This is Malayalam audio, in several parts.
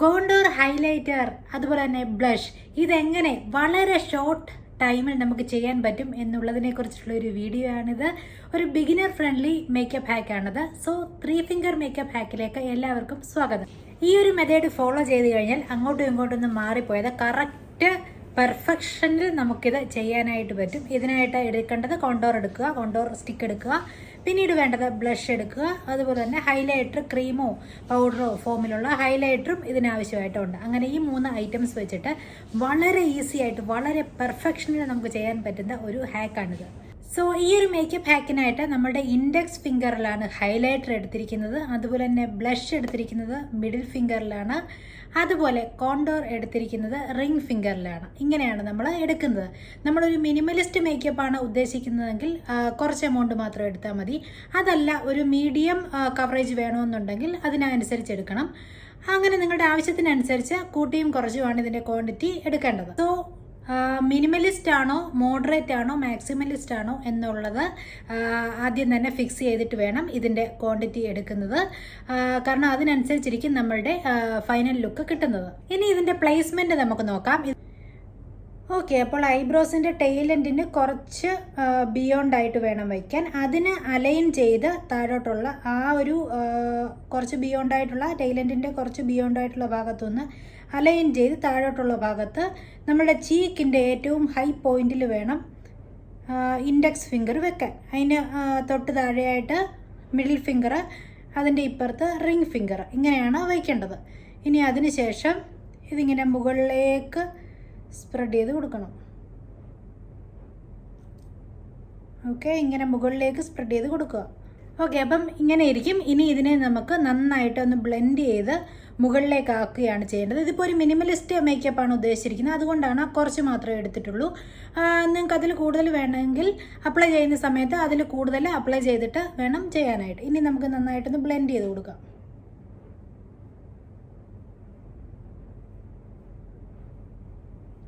കോണ്ടൂർ ഹൈലൈറ്റർ അതുപോലെ തന്നെ ബ്ലഷ് ഇതെങ്ങനെ വളരെ ഷോർട്ട് ടൈമിൽ നമുക്ക് ചെയ്യാൻ പറ്റും എന്നുള്ളതിനെ കുറിച്ചുള്ള ഒരു വീഡിയോ ആണിത്. ഒരു ബിഗിനർ ഫ്രണ്ട്ലി മേക്കപ്പ് ഹാക്കാണിത് സോ ത്രീ ഫിംഗർ മേക്കപ്പ് ഹാക്കിലേക്ക് എല്ലാവർക്കും സ്വാഗതം. ഈ ഒരു മെത്തേഡ് ഫോളോ ചെയ്ത് കഴിഞ്ഞാൽ അങ്ങോട്ടും ഇങ്ങോട്ടും ഒന്നും മാറിപ്പോയത് കറക്റ്റ് പെർഫെക്ഷനിൽ നമുക്കിത് ചെയ്യാനായിട്ട് പറ്റും. ഇതിനായിട്ട് എടുക്കേണ്ടത് കോണ്ടോർ എടുക്കുക കോണ്ടോർ സ്റ്റിക്ക് എടുക്കുക പിന്നീട് വേണ്ടത് ബ്ലഷ് എടുക്കുക. അതുപോലെ തന്നെ ഹൈലൈറ്റർ ക്രീമോ പൗഡറോ ഫോമിലുള്ള ഹൈലൈറ്ററും ഇതിനാവശ്യമായിട്ടുണ്ട്. അങ്ങനെ ഈ മൂന്ന് ഐറ്റംസ് വെച്ചിട്ട് വളരെ ഈസി ആയിട്ട് വളരെ പെർഫെക്ഷനിൽ നമുക്ക് ചെയ്യാൻ പറ്റുന്ന ഒരു ഹാക്കാണിത് സോ ഈ ഒരു മേക്കപ്പ് ഹാക്കിനായിട്ട് നമ്മുടെ ഇൻഡെക്സ് ഫിംഗറിലാണ് ഹൈലൈറ്റർ എടുത്തിരിക്കുന്നത്. അതുപോലെ തന്നെ ബ്ലഷ് എടുത്തിരിക്കുന്നത് മിഡിൽ ഫിംഗറിലാണ് അതുപോലെ കോണ്ടോർ എടുത്തിരിക്കുന്നത് റിംഗ് ഫിംഗറിലാണ് ഇങ്ങനെയാണ് നമ്മൾ എടുക്കുന്നത്. നമ്മളൊരു മിനിമലിസ്റ്റ് മേക്കപ്പാണ് ഉദ്ദേശിക്കുന്നതെങ്കിൽ കുറച്ച് എമൗണ്ട് മാത്രം എടുത്താൽ മതി. അതല്ല ഒരു മീഡിയം കവറേജ് വേണമെന്നുണ്ടെങ്കിൽ അതിനനുസരിച്ച് എടുക്കണം. അങ്ങനെ നിങ്ങളുടെ ആവശ്യത്തിനനുസരിച്ച് കൂട്ടിയും കുറച്ചുമാണ് ഇതിന്റെ ക്വാണ്ടിറ്റി എടുക്കേണ്ടത്. സോ മിനിമലിസ്റ്റ് ആണോ മോഡറേറ്റ് ആണോ മാക്സിമലിസ്റ്റ് ആണോ എന്നുള്ളത് ആദ്യം തന്നെ ഫിക്സ് ചെയ്തിട്ട് വേണം ഇതിന്റെ ക്വാണ്ടിറ്റി എടുക്കുന്നത്. കാരണം അതിനനുസരിച്ചിരിക്കും നമ്മളുടെ ഫൈനൽ ലുക്ക് കിട്ടുന്നത്. ഇനി ഇതിന്റെ പ്ലേസ്മെന്റ് നമുക്ക് നോക്കാം. ഓക്കെ അപ്പോൾ ഐബ്രോസിന്റെ ടെയിലെൻഡിന് കുറച്ച് ബിയോണ്ട് ആയിട്ട് വേണം വയ്ക്കാൻ. അതിന് അലൈൻ ചെയ്ത് താഴോട്ടുള്ള ആ ഒരു കുറച്ച് ബിയോണ്ട് ആയിട്ടുള്ള കുറച്ച് ബിയോണ്ട് ആയിട്ടുള്ള ഭാഗത്തുനിന്ന് അലൈൻ ചെയ്ത് താഴോട്ടുള്ള ഭാഗത്ത് നമ്മുടെ ചീക്കിന്റെ ഏറ്റവും ഹൈ പോയിന്റിൽ വേണം ഇൻഡെക്സ് ഫിംഗർ വെക്കാൻ. അതിന് തൊട്ട് താഴെയായിട്ട് മിഡിൽ ഫിംഗർ അതിന്റെ ഇപ്പുറത്ത് റിംഗ് ഫിംഗർ ഇങ്ങനെയാണ് വയ്ക്കേണ്ടത്. ഇനി അതിന് ശേഷം ഇതിങ്ങനെ മുകളിലേക്ക് സ്പ്രെഡ് ചെയ്ത് കൊടുക്കണം. ഓക്കെ ഇങ്ങനെ മുകളിലേക്ക് സ്പ്രെഡ് ചെയ്ത് കൊടുക്കുക. ഓക്കെ അപ്പം ഇങ്ങനെ ഇരിക്കും. ഇനി ഇതിനെ നമുക്ക് നന്നായിട്ട് ഒന്ന് ബ്ലെൻഡ് ചെയ്ത് മുകളിലേക്ക് ആക്കുകയാണ് ചെയ്യേണ്ടത്. ഇതിപ്പോൾ ഒരു മിനിമലിസ്റ്റ് മേക്കപ്പാണ് ഉദ്ദേശിച്ചിരിക്കുന്നത്. അതുകൊണ്ടാണ് കുറച്ച് മാത്രമേ എടുത്തിട്ടുള്ളൂ. നിങ്ങൾക്ക് അതിൽ കൂടുതൽ വേണമെങ്കിൽ അപ്ലൈ ചെയ്യുന്ന സമയത്ത് അതിൽ കൂടുതൽ അപ്ലൈ ചെയ്തിട്ട് വേണം ചെയ്യാനായിട്ട്. ഇനി നമുക്ക് നന്നായിട്ടൊന്ന് ബ്ലെൻഡ് ചെയ്ത് കൊടുക്കാം.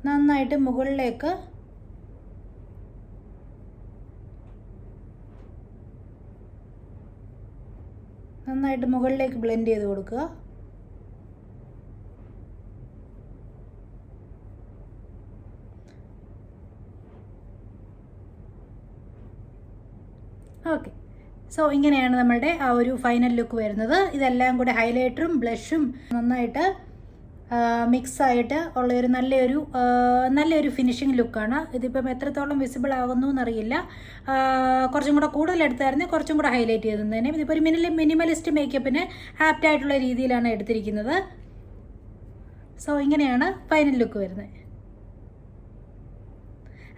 നന്നായിട്ട് മുകളിലേക്ക് നന്നായിട്ട് മുകളിലേക്ക് ബ്ലെൻഡ് ചെയ്ത് കൊടുക്കുക. ഓക്കെ. സോ ഇങ്ങനെയാണ് നമ്മളുടെ ആ ഒരു ഫൈനൽ ലുക്ക് വരുന്നത്. ഇതെല്ലാം കൂടെ ഹൈലൈറ്ററും ബ്ലഷും നന്നായിട്ട് മിക്സ് ആയിട്ട് ഉള്ള ഒരു നല്ലൊരു നല്ലൊരു ഫിനിഷിംഗ് ലുക്കാണ് ഇതിപ്പം എത്രത്തോളം വിസിബിൾ ആകുന്നു എന്നറിയില്ല. കുറച്ചും കൂടെ കൂടുതൽ എടുത്തായിരുന്നു കുറച്ചും കൂടെ ഹൈലൈറ്റ് ചെയ്തതിനെ ഇതിപ്പോൾ ഒരു മിനിമ മിനിമലിസ്റ്റ് മേക്കപ്പിന് ഹാപ്റ്റായിട്ടുള്ള രീതിയിലാണ് എടുത്തിരിക്കുന്നത്. സോ ഇങ്ങനെയാണ് ഫൈനൽ ലുക്ക് വരുന്നത്.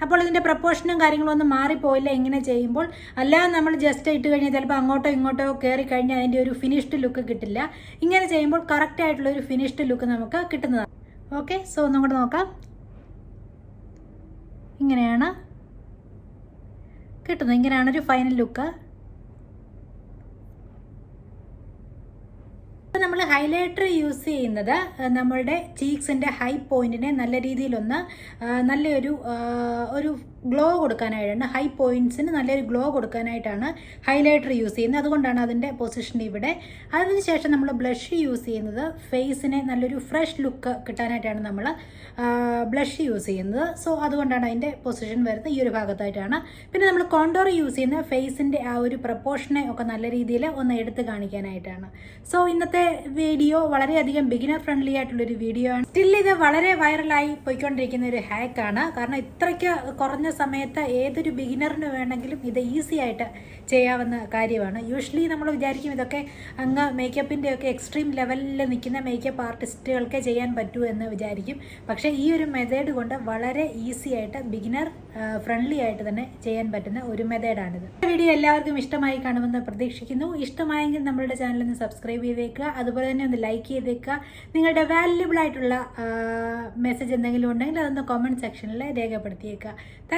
അപ്പോൾ ഇതിന്റെ പ്രപ്പോർഷനും കാര്യങ്ങളും ഒന്നും മാറിപ്പോയില്ല ഇങ്ങനെ ചെയ്യുമ്പോൾ. അല്ലാതെ നമ്മൾ ജസ്റ്റ് ഇട്ട് കഴിഞ്ഞാൽ ചിലപ്പോൾ അങ്ങോട്ടോ ഇങ്ങോട്ടോ കയറി കഴിഞ്ഞാൽ അതിന്റെ ഒരു ഫിനിഷ്ഡ് ലുക്ക് കിട്ടില്ല. ഇങ്ങനെ ചെയ്യുമ്പോൾ കറക്റ്റ് ആയിട്ടുള്ള ഒരു ഫിനിഷ്ഡ് ലുക്ക് നമുക്ക് കിട്ടുന്നതാണ്. ഓക്കെ സോ ഒന്നും കൂടെ നോക്കാം. ഇങ്ങനെയാണ് കിട്ടുന്നത്. ഇങ്ങനെയാണ് ഒരു ഫൈനൽ ലുക്ക് നമ്മൾ ഹൈലൈറ്റർ യൂസ് ചെയ്യുന്നത് നമ്മളുടെ ചീക്സിന്റെ ഹൈ പോയിന്റിനെ നല്ല രീതിയിലൊന്ന് നല്ലൊരു ഒരു ഗ്ലോ കൊടുക്കാനായിട്ടാണ് ഹൈ പോയിന്റ്സിന് നല്ലൊരു ഗ്ലോ കൊടുക്കാനായിട്ടാണ് ഹൈലൈറ്റർ യൂസ് ചെയ്യുന്നത്. അതുകൊണ്ടാണ് അതിന്റെ പൊസിഷൻ ഇവിടെ. അതിനുശേഷം നമ്മൾ ബ്ലഷ് യൂസ് ചെയ്യുന്നത് ഫേസിനെ നല്ലൊരു ഫ്രഷ് ലുക്ക് കിട്ടാനായിട്ടാണ് നമ്മൾ ബ്ലഷ് യൂസ് ചെയ്യുന്നത്. സോ അതുകൊണ്ടാണ് അതിന്റെ പൊസിഷൻ വരുന്നത് ഈ ഒരു ഭാഗത്തായിട്ടാണ്. പിന്നെ നമ്മൾ കോണ്ടോർ യൂസ് ചെയ്യുന്ന ഫേസിന്റെ ആ ഒരു പ്രപ്പോർഷനെ ഒക്കെ നല്ല രീതിയിൽ ഒന്ന് എടുത്ത് കാണിക്കാനായിട്ടാണ്. സോ ഇന്നത്തെ വീഡിയോ വളരെയധികം ബിഗിനർ ഫ്രണ്ട്ലി ആയിട്ടുള്ളൊരു വീഡിയോ ആണ്. സ്റ്റിൽ ഇത് വളരെ വൈറലായി പോയിക്കൊണ്ടിരിക്കുന്ന ഒരു ഹാക്കാണ് കാരണം ഇത്രയ്ക്ക് കുറഞ്ഞ സമയത്ത് ഏതൊരു ബിഗിനറിന് വേണമെങ്കിലും ഇത് ഈസി ആയിട്ട് ചെയ്യാവുന്ന കാര്യമാണ്. യൂഷ്വലി നമ്മൾ വിചാരിക്കും ഇതൊക്കെ അങ്ങ് മേക്കപ്പിന്റെ ഒക്കെ എക്സ്ട്രീം ലെവലിൽ നിൽക്കുന്ന മേക്കപ്പ് ആർട്ടിസ്റ്റുകൾക്ക് ചെയ്യാൻ പറ്റൂ എന്ന് വിചാരിക്കും. പക്ഷേ ഈ ഒരു മെത്തേഡ് കൊണ്ട് വളരെ ഈസി ആയിട്ട് ബിഗിനർ ഫ്രണ്ട്ലി ആയിട്ട് തന്നെ ചെയ്യാൻ പറ്റുന്ന ഒരു മെത്തേഡാണിത് വീഡിയോ എല്ലാവർക്കും ഇഷ്ടമായി കാണുമെന്ന് പ്രതീക്ഷിക്കുന്നു. ഇഷ്ടമായെങ്കിൽ നമ്മളുടെ ചാനൽ ഒന്ന് സബ്സ്ക്രൈബ് ചെയ്തേക്കുക. അതുപോലെ തന്നെ ഒന്ന് ലൈക്ക് ചെയ്തേക്കുക. നിങ്ങളുടെ വാല്യുബിൾ ആയിട്ടുള്ള മെസ്സേജ് എന്തെങ്കിലും ഉണ്ടെങ്കിൽ അതൊന്ന് കോമന്റ് സെക്ഷനിൽ രേഖപ്പെടുത്തിയേക്കുക.